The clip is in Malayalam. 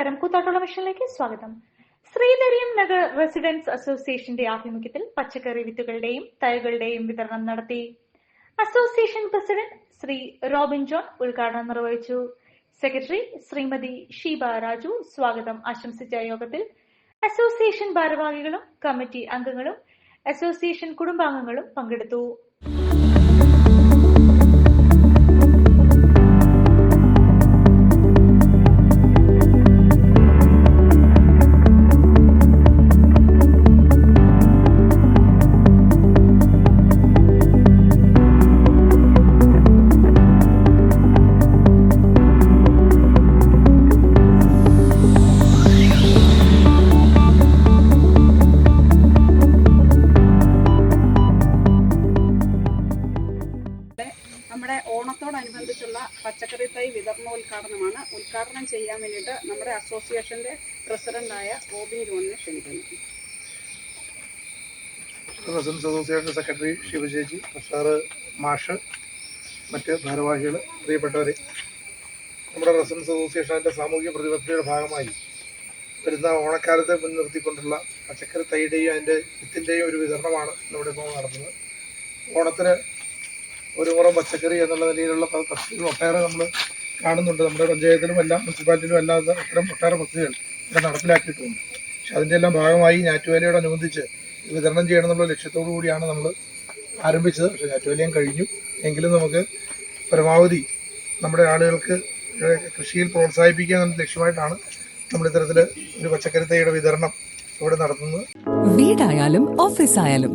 കൂത്താട്ടുള്ള മിഷനിലേക്ക് സ്വാഗതം. ശ്രീധരിയം നഗർ റെസിഡൻസ് അസോസിയേഷന്റെ ആഭിമുഖ്യത്തിൽ പച്ചക്കറി വിത്തുകളുടെയും തൈകളുടെയും വിതരണം നടത്തി. Association president Shri Robin John ഉദ്ഘാടനം നിർവഹിച്ചു. സെക്രട്ടറി ശ്രീമതി ഷീബ രാജു സ്വാഗതം. ആശംസിച്ച യോഗത്തിൽ അസോസിയേഷൻ ഭാരവാഹികളും കമ്മിറ്റി അംഗങ്ങളും അസോസിയേഷൻ കുടുംബാംഗങ്ങളും പങ്കെടുത്തു. നമ്മുടെ ഓണത്തോടനുബന്ധിച്ചുള്ള പച്ചക്കറി തൈ വിതരണോദ്ഘാടനമാണ്. ഉദ്ഘാടനം ചെയ്യാൻ വേണ്ടിയിട്ട് നമ്മുടെ അസോസിയേഷന്റെ പ്രസിഡന്റായ റോബിൻ ജോണിനെ ക്ഷണിക്കുന്നു. റസിഡൻസ് അസോസിയേഷൻ സെക്രട്ടറി ശിവചേച്ചി സാറ് മാഷ് മറ്റ് ഭാരവാഹികൾ പ്രിയപ്പെട്ടവരെ. നമ്മുടെ റസിഡൻസ് അസോസിയേഷന്റെ സാമൂഹിക പ്രതിബദ്ധതയുടെ ഭാഗമായി വരുന്ന ഓണക്കാലത്തെ മുൻനിർത്തിക്കൊണ്ടുള്ള പച്ചക്കറി തൈയുടെയും അതിന്റെ വിത്തിന്റെയും ഒരു വിതരണമാണ് നമ്മുടെ ഇപ്പോൾ നടത്തുന്നത്. ഓണത്തിന് ഒരു മുറം പച്ചക്കറി എന്നുള്ള നിലയിലുള്ള പദ്ധതികൾ ഒട്ടേറെ നമ്മൾ കാണുന്നുണ്ട്. നമ്മുടെ പഞ്ചായത്തിലും എല്ലാം മുനിസിപ്പാലിറ്റിയിലും അല്ലാതെ ഇത്തരം ഒട്ടേറെ പദ്ധതികൾ ഇവിടെ നടപ്പിലാക്കിയിട്ടുണ്ട്. പക്ഷെ അതിന്റെ എല്ലാം ഭാഗമായി ഞാറ്റുവേലയോടനുബന്ധിച്ച് വിതരണം ചെയ്യണം എന്നുള്ള ലക്ഷ്യത്തോടു കൂടിയാണ് നമ്മൾ ആരംഭിച്ചത്. പക്ഷേ ഞാറ്റുവേലയും കഴിഞ്ഞു. എങ്കിലും നമുക്ക് പരമാവധി നമ്മുടെ ആളുകൾക്ക് കൃഷിയിൽ പ്രോത്സാഹിപ്പിക്കുക എന്ന ലക്ഷ്യമായിട്ടാണ് നമ്മൾ ഇത്തരത്തിൽ ഒരു പച്ചക്കറി തൈയുടെ വിതരണം ഇവിടെ നടത്തുന്നത്. വീടായാലും ഓഫീസായാലും